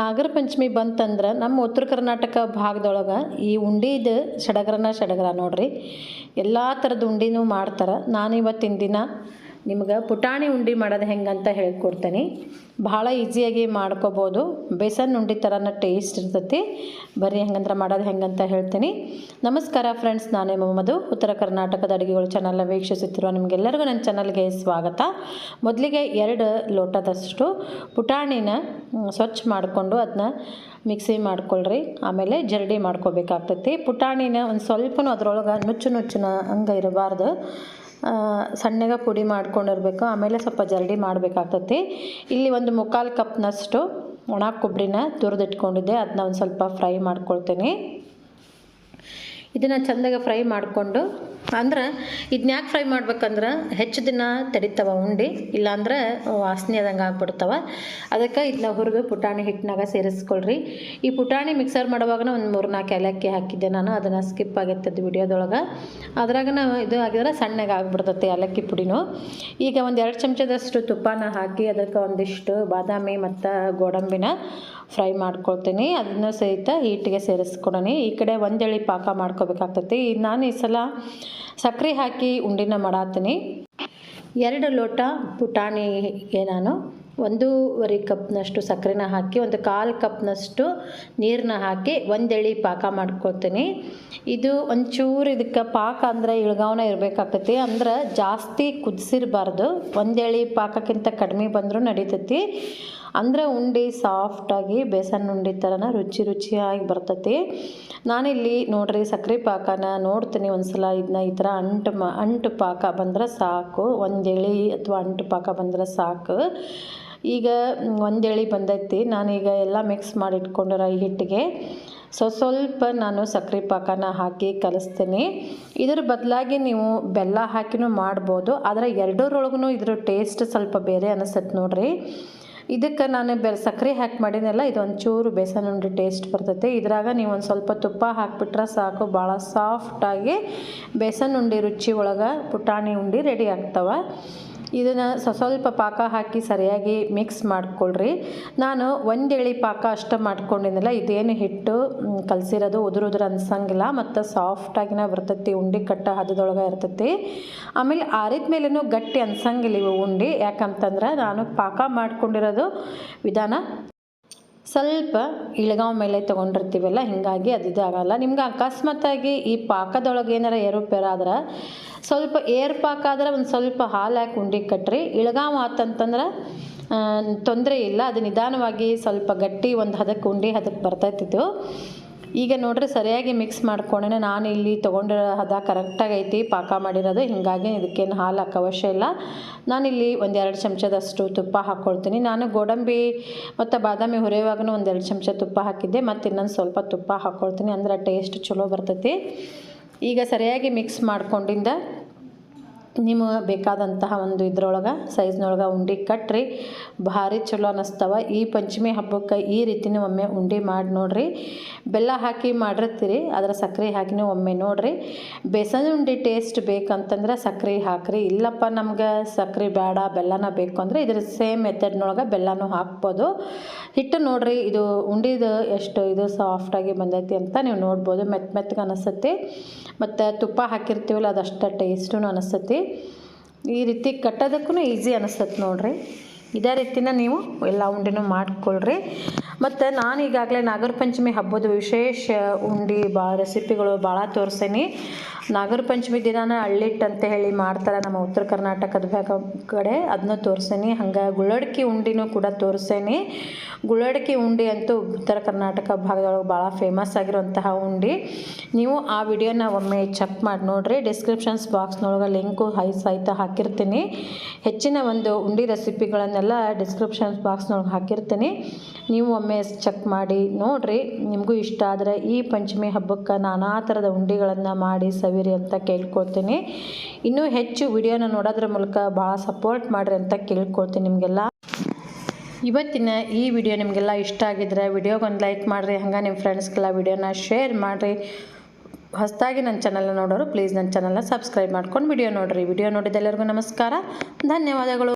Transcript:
ನಾಗರ ಪಂಚಮಿ ಬಂತಂದ್ರೆ ನಮ್ಮ ಉತ್ತರ ಕರ್ನಾಟಕ ಭಾಗದೊಳಗೆ ಈ ಉಂಡಿದು ಸಡಗರನ ಸಡಗರ ನೋಡ್ರಿ. ಎಲ್ಲ ಥರದ ಉಂಡಿನೂ ಮಾಡ್ತಾರೆ. ನಾನು ಇವತ್ತಿನ ದಿನ ನಿಮ್ಗೆ ಪುಟಾಣಿ ಉಂಡೆ ಮಾಡೋದು ಹೆಂಗಂತ ಹೇಳ್ಕೊಡ್ತೀನಿ ಭಾಳ ಈಸಿಯಾಗಿ ಮಾಡ್ಕೋಬೋದು. ಬೇಸನ್ ಉಂಡೆ ಥರನ ಟೇಸ್ಟ್ ಇರ್ತೈತಿ. ಬರ್ರಿ ಹೆಂಗಂದ್ರೆ ಮಾಡೋದು ಹೆಂಗಂತ ಹೇಳ್ತೀನಿ. ನಮಸ್ಕಾರ ಫ್ರೆಂಡ್ಸ್ ನಾನೇ ಮೊಮ್ಮದು ಉತ್ತರ ಕರ್ನಾಟಕದ ಅಡುಗೆಗಳು ಚಾನಲ್ನ ವೀಕ್ಷಿಸುತ್ತಿರುವ ನಿಮಗೆಲ್ಲರಿಗೂ ನನ್ನ ಚಾನಲ್ಗೆ ಸ್ವಾಗತ. ಮೊದಲಿಗೆ ಎರಡು ಲೋಟದಷ್ಟು ಪುಟಾಣಿನ ಸ್ವಚ್ಛ ಮಾಡಿಕೊಂಡು ಅದನ್ನ ಮಿಕ್ಸಿ ಮಾಡ್ಕೊಳ್ರಿ. ಆಮೇಲೆ ಜರಡಿ ಮಾಡ್ಕೋಬೇಕಾಗ್ತೈತಿ. ಪುಟಾಣಿನ ಒಂದು ಸ್ವಲ್ಪನೂ ಅದ್ರೊಳಗೆ ನುಚ್ಚು ನುಚ್ಚಿನ ಹಂಗೆ ಇರಬಾರ್ದು. ಸಣ್ಣಗೆ ಪುಡಿ ಮಾಡ್ಕೊಂಡಿರ್ಬೇಕು, ಆಮೇಲೆ ಸ್ವಲ್ಪ ಜರಡಿ ಮಾಡಬೇಕಾಗ್ತತಿ. ಇಲ್ಲಿ ಒಂದು ಮುಕ್ಕಾಲು ಕಪ್ನಷ್ಟು ಒಣ ಕೊಬ್ಬರಿನ ತುರಿದಿಟ್ಕೊಂಡಿದ್ದೆ ಅದನ್ನ ಒಂದು ಸ್ವಲ್ಪ ಫ್ರೈ ಮಾಡ್ಕೊಳ್ತೀನಿ. ಇದನ್ನು ಚೆಂದಾಗಿ ಫ್ರೈ ಮಾಡಿಕೊಂಡು, ಅಂದ್ರೆ ಇದನ್ನ ಯಾಕೆ ಫ್ರೈ ಮಾಡ್ಬೇಕಂದ್ರೆ ಹೆಚ್ಚು ದಿನ ತಡಿತಾವ ಉಂಡಿ, ಇಲ್ಲಾಂದ್ರೆ ವಾಸನೆ ಆದಂಗೆ ಆಗ್ಬಿಡ್ತವೆ. ಅದಕ್ಕೆ ಇದನ್ನ ಹುರಿದು ಪುಟಾಣಿ ಹಿಟ್ಟಿನಾಗ ಸೇರಿಸ್ಕೊಳ್ರಿ. ಈ ಪುಟಾಣಿ ಮಿಕ್ಸರ್ ಮಾಡುವಾಗ ಒಂದು ಮೂರು ನಾಲ್ಕು ಏಲಕ್ಕಿ ಹಾಕಿದ್ದೆ ನಾನು, ಅದನ್ನು ಸ್ಕಿಪ್ ಆಗಿರ್ತದೆ ವಿಡಿಯೋದೊಳಗೆ. ಅದ್ರಾಗ ನಾವು ಇದು ಆಗಿದ್ರೆ ಸಣ್ಣಗೆ ಆಗಿಬಿಡ್ತೈತೆ ಏಲಕ್ಕಿ ಪುಡಿನೂ. ಈಗ ಒಂದು ಎರಡು ಚಮಚದಷ್ಟು ತುಪ್ಪನ ಹಾಕಿ ಅದಕ್ಕೆ ಒಂದಿಷ್ಟು ಬಾದಾಮಿ ಮತ್ತು ಗೋಡಂಬಿನ ಫ್ರೈ ಮಾಡ್ಕೊಳ್ತೀನಿ. ಅದನ್ನು ಸಹಿತ ಹಿಟ್ಟಿಗೆ ಸೇರಿಸ್ಕೊಡೋಣ ಈ ಕಡೆ ಒಂದೆಳಿ ಪಾಕ ಮಾಡ್ಕೋಬೇಕಾಗ್ತೈತಿ. ನಾನು ಈ ಸಲ ಸಕ್ಕರೆ ಹಾಕಿ ಉಂಡಿನ ಮಾಡತ್ತೀನಿ. ಎರಡು ಲೋಟ ಪುಟಾಣಿಗೆ ನಾನು ಒಂದೂವರೆ ಕಪ್ನಷ್ಟು ಸಕ್ಕರೆನ ಹಾಕಿ, ಒಂದು ಕಾಲು ಕಪ್ನಷ್ಟು ನೀರನ್ನ ಹಾಕಿ ಒಂದೆಳಿ ಪಾಕ ಮಾಡ್ಕೊತೀನಿ ಇದು ಒಂಚೂರು ಇದಕ್ಕೆ ಪಾಕ ಅಂದರೆ ಇಳ್ಗಾವನ ಇರಬೇಕಾಗ್ತೈತಿ ಅಂದ್ರೆ ಜಾಸ್ತಿ ಕುದಿಸಿರಬಾರ್ದು. ಒಂದೆಳಿ ಪಾಕಕ್ಕಿಂತ ಕಡಿಮೆ ಬಂದರೂ ನಡೀತೈತಿ. ಅಂದ್ರೆ ಉಂಡೆ ಸಾಫ್ಟಾಗಿ ಬೇಸನ್ ಉಂಡೆ ಥರನ ರುಚಿ ರುಚಿಯಾಗಿ ಬರ್ತೈತಿ. ನಾನಿಲ್ಲಿ ನೋಡ್ರಿ ಸಕ್ಕರೆ ಪಾಕನ ನೋಡ್ತೀನಿ ಒಂದ್ಸಲ ಇದನ್ನ ಈ ಥರ ಅಂಟು ಮ, ಅಂಟು ಪಾಕ ಬಂದ್ರೆ ಸಾಕು. ಒಂದು ಎಳೆ ಅಥವಾ ಅಂಟು ಪಾಕ ಬಂದ್ರೆ ಸಾಕು. ಈಗ ಒಂದು ಎಳೆ ಬಂದೈತಿ. ನಾನೀಗ ಎಲ್ಲ ಮಿಕ್ಸ್ ಮಾಡಿ ಇಟ್ಕೊಂಡಿರೋ ಈ ಹಿಟ್ಟಿಗೆ. ಸೊ ಸ್ವಲ್ಪ ನಾನು ಸಕ್ಕರೆ ಪಾಕನ ಹಾಕಿ ಕಲಿಸ್ತೀನಿ. ಇದ್ರ ಬದಲಾಗಿ ನೀವು ಬೆಲ್ಲ ಹಾಕಿನೂ ಮಾಡ್ಬೋದು. ಆದರೆ ಎರಡರೊಳಗೂ ಇದ್ರ ಟೇಸ್ಟ್ ಸ್ವಲ್ಪ ಬೇರೆ ಅನಿಸುತ್ತೆ ನೋಡ್ರಿ. ಇದಕ್ಕೆ ನಾನು ಬೆ ಸಕ್ಕರೆ ಹಾಕಿ ಮಾಡಿದ್ನಲ್ಲ ಇದೊಂಚೂರು ಬೇಸನ್ ಉಂಡೆ ಟೇಸ್ಟ್ ಬರ್ತೈತೆ. ಇದ್ರಾಗ ನೀವು ಒಂದು ಸ್ವಲ್ಪ ತುಪ್ಪ ಹಾಕಿಬಿಟ್ರೆ ಸಾಕು ಭಾಳ ಸಾಫ್ಟಾಗಿ ಬೇಸನ್ ಉಂಡೆ ರುಚಿ ಒಳಗೆ ಪುಟಾಣಿ ಉಂಡೆ ರೆಡಿ ಆಗ್ತವೆ. ಇದನ್ನು ಸ್ವ ಸ್ವಲ್ಪ ಪಾಕ ಹಾಕಿ ಸರಿಯಾಗಿ ಮಿಕ್ಸ್ ಮಾಡ್ಕೊಳ್ರಿ. ನಾನು ಒಂದು ಎಳೆ ಪಾಕ ಅಷ್ಟು ಮಾಡ್ಕೊಂಡಿದ್ದಿಲ್ಲ ಇದೇನು ಹಿಟ್ಟು ಕಲಸಿರೋದು ಉದುರು ಉದುರು ಅನ್ಸಂಗಿಲ್ಲ, ಮತ್ತು ಸಾಫ್ಟಾಗಿನ ಬರ್ತೈತಿ ಉಂಡೆ ಕಟ್ಟ ಹದದೊಳಗೆ ಇರ್ತೈತಿ. ಆಮೇಲೆ ಆರಿದ ಮೇಲೂ ಗಟ್ಟಿ ಅನ್ಸಂಗಿಲ್ಲ ಇವು ಉಂಡೆ, ಯಾಕಂತಂದ್ರೆ ನಾನು ಪಾಕ ಮಾಡ್ಕೊಂಡಿರೋದು ವಿಧಾನ ಸ್ವಲ್ಪ ಇಳಗಾವ್ ಮೇಲೆ ತೊಗೊಂಡಿರ್ತೀವಲ್ಲ, ಹಿಂಗಾಗಿ ಅದು ಇದಾಗಲ್ಲ. ನಿಮ್ಗೆ ಅಕಸ್ಮಾತಾಗಿ ಈ ಪಾಕದೊಳಗೆ ಏನಾರ ಏರುಪೇರಾದ್ರೆ ಸ್ವಲ್ಪ ಏರ್ ಪಾಕ ಆದ್ರೆ ಒಂದು ಸ್ವಲ್ಪ ಹಾಲು ಹಾಕಿ ಉಂಡಿ ಕಟ್ರಿ. ಇಳಗಾವ್ ಆತಂತಂದ್ರೆ ತೊಂದರೆ ಇಲ್ಲ. ಅದು ನಿಧಾನವಾಗಿ ಸ್ವಲ್ಪ ಗಟ್ಟಿ ಒಂದು ಹದಕ್ಕೆ ಉಂಡೆ ಹದಕ್ಕೆ ಬರ್ತೈತಿದ್ದು ಈಗ ನೋಡ್ರಿ ಸರಿಯಾಗಿ ಮಿಕ್ಸ್ ಮಾಡ್ಕೊಂಡೇ ನಾನು ಇಲ್ಲಿ ತೊಗೊಂಡಿರೋ ಹದ ಕರೆಕ್ಟಾಗಿ ಐತಿ. ಪಾಕ ಮಾಡಿರೋದು. ಹೀಗಾಗಿ ಇದಕ್ಕೇನು ಹಾಲು ಹಾಕೋ ಅವಶ್ಯ ಇಲ್ಲ. ನಾನಿಲ್ಲಿ ಒಂದೆರಡು ಚಮಚದಷ್ಟು ತುಪ್ಪ ಹಾಕ್ಕೊಳ್ತೀನಿ ನಾನು ಗೋಡಂಬಿ ಮತ್ತು ಬಾದಾಮಿ ಹುರಿಯುವಾಗೂ ಒಂದೆರಡು ಚಮಚ ತುಪ್ಪ ಹಾಕಿದ್ದೆ. ಮತ್ತು ಇನ್ನೊಂದು ಸ್ವಲ್ಪ ತುಪ್ಪ ಹಾಕ್ಕೊಳ್ತೀನಿ ಅಂದ್ರೆ ಟೇಸ್ಟ್ ಚಲೋ ಬರ್ತೈತಿ. ಈಗ ಸರಿಯಾಗಿ ಮಿಕ್ಸ್ ಮಾಡ್ಕೊಂಡಿಂದ ನಿಮಗೆ ಬೇಕಾದಂತಹ ಒಂದು ಇದ್ರೊಳಗೆ, ಸೈಜ್ನೊಳಗೆ ಉಂಡೆ ಕಟ್ಟ್ರಿ ಭಾರಿ ಚಲೋ ಅನ್ನಿಸ್ತವ ಈ ಪಂಚಮಿ ಹಬ್ಬಕ್ಕೆ ಈ ರೀತಿನೂ ಒಮ್ಮೆ ಉಂಡೆ ಮಾಡಿ ನೋಡ್ರಿ. ಬೆಲ್ಲ ಹಾಕಿ ಮಾಡಿರ್ತೀರಿ ಅದರ ಸಕ್ಕರೆ ಹಾಕಿನೂ ಒಮ್ಮೆ ನೋಡ್ರಿ. ಬೇಸನ್ ಉಂಡೆ ಟೇಸ್ಟ್ ಬೇಕಂತಂದ್ರೆ ಸಕ್ಕರೆ ಹಾಕ್ರಿ. ಇಲ್ಲಪ್ಪ, ನಮ್ಗೆ ಸಕ್ಕರೆ ಬೇಡ ಬೆಲ್ಲನ ಬೇಕು ಅಂದರೆ ಇದ್ರ ಸೇಮ್ ಮೆಥಡ್ನೊಳಗೆ ಬೆಲ್ಲನೂ ಹಾಕ್ಬೋದು. ಹಿಟ್ಟು ನೋಡ್ರಿ, ಇದು ಉಂಡಿದು ಎಷ್ಟು ಇದು ಸಾಫ್ಟಾಗಿ ಬಂದೈತಿ ಅಂತ ನೀವು ನೋಡ್ಬೋದು. ಮೆತ್ತ ಮೆತ್ತಗೆ ಅನಿಸುತ್ತೆ. ಮತ್ತು ತುಪ್ಪ ಹಾಕಿರ್ತೀವಲ್ಲ, ಅದಷ್ಟು ಟೇಸ್ಟೂ ಅನಿಸ್ತೈತಿ. ಈ ರೀತಿ ಕಟ್ಟೋದಕ್ಕೂ ಈಸಿ ಅನಿಸ್ತದೆ ನೋಡಿರಿ. ಇದೇ ರೀತಿನ ನೀವು ಎಲ್ಲ ಉಂಡೆನೂ ಮಾಡ್ಕೊಳ್ರಿ. ಮತ್ತು ನಾನು ಈಗಾಗಲೇ ನಾಗರ ಪಂಚಮಿ ಹಬ್ಬದ ವಿಶೇಷ ಉಂಡೆ ಬಾ ರೆಸಿಪಿಗಳು ಭಾಳ ತೋರಿಸೀನಿ. ನಾಗರ ಪಂಚಮಿ ದಿನಾನ ಅಳ್ಳಿಟ್ಟು ಅಂತ ಹೇಳಿ ಮಾಡ್ತಾರೆ ನಮ್ಮ ಉತ್ತರ ಕರ್ನಾಟಕದ ಭಾಗ ಕಡೆ. ಅದನ್ನ ತೋರಿಸೇನಿ. ಹಂಗೆ ಗುಳ್ಳಡ್ಕಿ ಉಂಡಿನೂ ಕೂಡ ತೋರಿಸೇನಿ. ಗುಳ್ಳಡ್ಕಿ ಉಂಡಿ ಅಂತೂ ಉತ್ತರ ಕರ್ನಾಟಕ ಭಾಗದೊಳಗೆ ಭಾಳ ಫೇಮಸ್ ಆಗಿರುವಂತಹ ಉಂಡೆ. ನೀವು ಆ ವಿಡಿಯೋನ ಒಮ್ಮೆ ಚೆಕ್ ಮಾಡಿ ನೋಡಿರಿ. ಡಿಸ್ಕ್ರಿಪ್ಷನ್ಸ್ ಬಾಕ್ಸ್ನೊಳಗೆ ಲಿಂಕು ಹೈ ಸಹಿತ ಹಾಕಿರ್ತೀನಿ. ಹೆಚ್ಚಿನ ಒಂದು ಉಂಡಿ ರೆಸಿಪಿಗಳನ್ನೆಲ್ಲ ಡಿಸ್ಕ್ರಿಪ್ಷನ್ಸ್ ಬಾಕ್ಸ್ನೊಳಗೆ ಹಾಕಿರ್ತೀನಿ. ನೀವು ಒಮ್ಮೆ ಚೆಕ್ ಮಾಡಿ ನೋಡಿರಿ. ನಿಮಗೂ ಇಷ್ಟ ಆದರೆ ಈ ಪಂಚಮಿ ಹಬ್ಬಕ್ಕೆ ನಾನಾ ಥರದ ಉಂಡಿಗಳನ್ನು ಮಾಡಿ ಸವಿರಿ ಅಂತ ಕೇಳ್ಕೊಳ್ತೀನಿ. ಇನ್ನೂ ಹೆಚ್ಚು ವಿಡಿಯೋನ ನೋಡೋದ್ರ ಮೂಲಕ ಭಾಳ ಸಪೋರ್ಟ್ ಮಾಡಿರಿ ಅಂತ ಕೇಳ್ಕೊಳ್ತೀನಿ ನಿಮಗೆಲ್ಲ. ಇವತ್ತಿನ ಈ ವಿಡಿಯೋ ನಿಮಗೆಲ್ಲ ಇಷ್ಟ ಆಗಿದ್ರೆ ವಿಡಿಯೋಗೊಂದು ಲೈಕ್ ಮಾಡಿರಿ, ಹಂಗೆ ನಿಮ್ಮ ಫ್ರೆಂಡ್ಸ್ಗೆಲ್ಲ ವಿಡಿಯೋನ ಶೇರ್ ಮಾಡಿರಿ. ಹೊಸದಾಗಿ ನನ್ನ ಚಾನಲ್ನ ನೋಡೋರು ಪ್ಲೀಸ್ ನನ್ನ ಚಾನಲ್ನ ಸಬ್ಸ್ಕ್ರೈಬ್ ಮಾಡ್ಕೊಂಡು ವಿಡಿಯೋ ನೋಡಿರಿ. ವಿಡಿಯೋ ನೋಡಿದ ಎಲ್ಲರಿಗೂ ನಮಸ್ಕಾರ. ಧನ್ಯವಾದಗಳು.